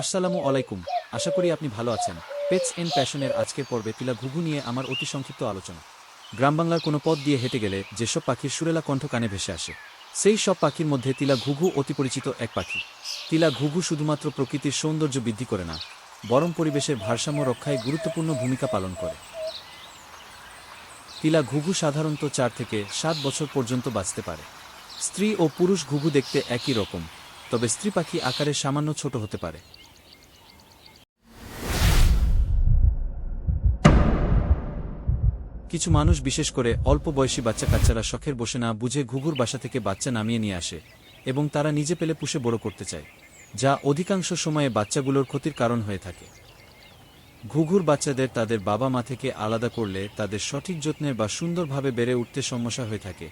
আসসালামু আলাইকুম। আশা করি আপনি ভালো আছেন। পেটস এন্ড প্যাশনের আজকের পর্বে তিলা ঘুঘু নিয়ে আমার অতি সংক্ষিপ্ত আলোচনা। গ্রাম বাংলার কোনো পথ দিয়ে হেঁটে গেলে যেসব পাখির সুরেলা কণ্ঠ কানে ভেসে আসে, সেই সব পাখির মধ্যে তিলা ঘুঘু অতি পরিচিত এক পাখি। তিলা ঘুঘু শুধুমাত্র প্রকৃতির সৌন্দর্য বৃদ্ধি করে না, বরং পরিবেশের ভারসাম্য রক্ষায় গুরুত্বপূর্ণ ভূমিকা পালন করে। তিলা ঘুঘু সাধারণত চার থেকে সাত বছর পর্যন্ত বাঁচতে পারে। স্ত্রী ও পুরুষ ঘুঘু দেখতে একই রকম, তবে স্ত্রী পাখি আকারে সামান্য ছোট হতে পারে। কিছু মানুষ বিশেষ করে অল্প বয়সী বাচ্চা কাচ্চারা শখের বসে না বুঝে ঘুঘুর বাসা থেকে বাচ্চা নামিয়ে নিয়ে আসে এবং তারা নিজে পেলে পুষে বড় করতে চায়, যা অধিকাংশ সময়ে বাচ্চাগুলোর ক্ষতির কারণ হয়ে থাকে। ঘুঘুর বাচ্চাদের তাদের বাবা মা থেকে আলাদা করলে তাদের সঠিক যত্নের বা সুন্দরভাবে বেড়ে উঠতে সমস্যা হয়ে থাকে।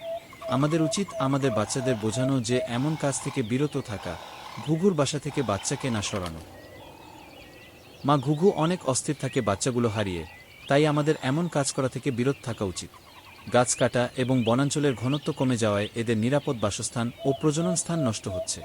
আমাদের উচিত আমাদের বাচ্চাদের বোঝানো যে এমন কাজ থেকে বিরত থাকা, ঘুঘুর বাসা থেকে বাচ্চাকে না সরানো। মা ঘুঘু অনেক অস্থির থাকে বাচ্চাগুলো হারিয়ে তাই আমাদের এমন কাজ করা থেকে বিরত থাকা উচিত। গাছ কাটা এবং বনাঞ্চলের ঘনত্ব কমে যাওয়ায় এদের নিরাপদ বাসস্থান ও প্রজনন স্থান নষ্ট হচ্ছে।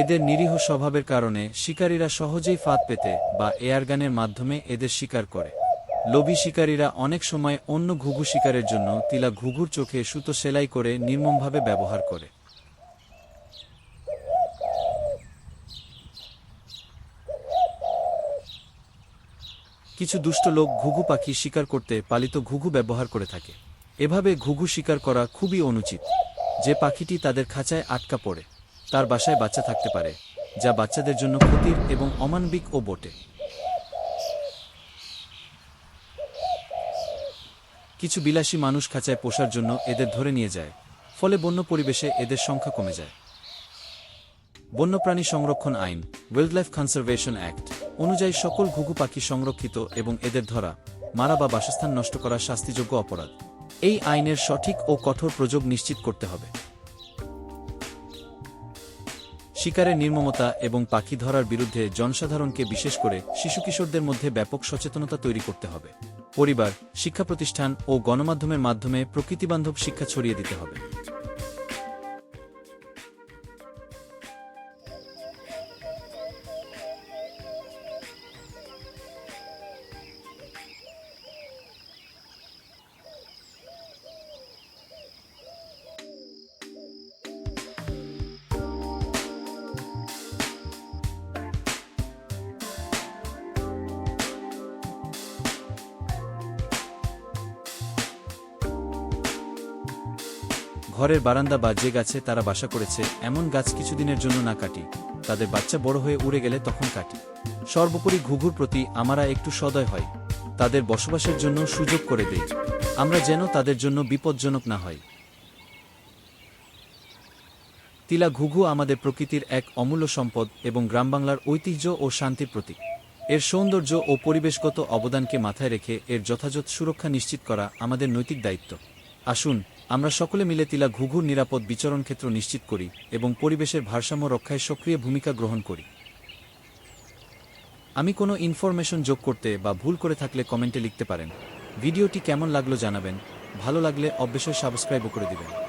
এদের নিরীহ স্বভাবের কারণে শিকারীরা সহজেই ফাঁদ পেতে বা এয়ারগানের মাধ্যমে এদের শিকার করে। লোভী শিকারীরা অনেক সময় অন্য ঘুঘু শিকারের জন্য তিলা ঘুঘুর চোখে সুতো সেলাই করে নির্মমভাবে ব্যবহার করে। কিছু দুষ্ট লোক ঘুঘু পাখি শিকার করতে পালিত ঘুঘু ব্যবহার করে থাকে। এভাবে ঘুঘু শিকার করা খুবই অনুচিত। যে পাখিটি তাদের খাঁচায় আটকা পড়ে, তার বাসায় বাচ্চা থাকতে পারে, যা বাচ্চাদের জন্য ক্ষতির এবং অমানবিক ও বটে। কিছু বিলাসী মানুষ খাঁচায় পোষার জন্য এদের ধরে নিয়ে যায়, ফলে বন্য পরিবেশে এদের সংখ্যা কমে যায়। বন্যপ্রাণী সংরক্ষণ আইন ওয়াইল্ডলাইফ কনজারভেশন অ্যাক্ট অনুযায়ী সকল ঘুঘু পাখি সংরক্ষিত এবং এদের ধরা, মারা বা বাসস্থান নষ্ট করা শাস্তিযোগ্য অপরাধ। এই আইনের সঠিক ও কঠোর প্রযোগ নিশ্চিত করতে হবে। শিকারের নির্মমতা এবং পাখি ধরার বিরুদ্ধে জনসাধারণকে বিশেষ করে শিশু কিশোরদের মধ্যে ব্যাপক সচেতনতা তৈরি করতে হবে। পরিবার শিক্ষা প্রতিষ্ঠান ও গণমাধ্যমের মাধ্যমে প্রকৃতিবান্ধব শিক্ষা ছড়িয়ে দিতে হবে। ঘরের বারান্দা বা যে গাছে তারা বাসা করেছে, এমন গাছ কিছুদিনের জন্য না কাটি। তাদের বাচ্চা বড় হয়ে উড়ে গেলে তখন কাটি। সর্বোপরি ঘুঘুর প্রতি আমরা একটু সদয় হয় তাদের বসবাসের জন্য সুযোগ করে দেই। আমরা যেন তাদের জন্য বিপজ্জনক না হয় তিলা ঘুঘু আমাদের প্রকৃতির এক অমূল্য সম্পদ এবং গ্রামবাংলার ঐতিহ্য ও শান্তির প্রতীক। এর সৌন্দর্য ও পরিবেশগত অবদানকে মাথায় রেখে এর যথাযথ সুরক্ষা নিশ্চিত করা আমাদের নৈতিক দায়িত্ব। আসুন আমরা সকলে মিলে তিলা ঘুঘুর নিরাপদ বিচরণ ক্ষেত্র নিশ্চিত করি এবং পরিবেশের ভারসাম্য রক্ষায় সক্রিয় ভূমিকা গ্রহণ করি। আমি কোনো ইনফরমেশন যোগ করতে বা ভুল করে থাকলে কমেন্টে লিখতে পারেন। ভিডিওটি কেমন লাগল জানাবেন। ভালো লাগলে অবশ্যই সাবস্ক্রাইবও করে দিবেন।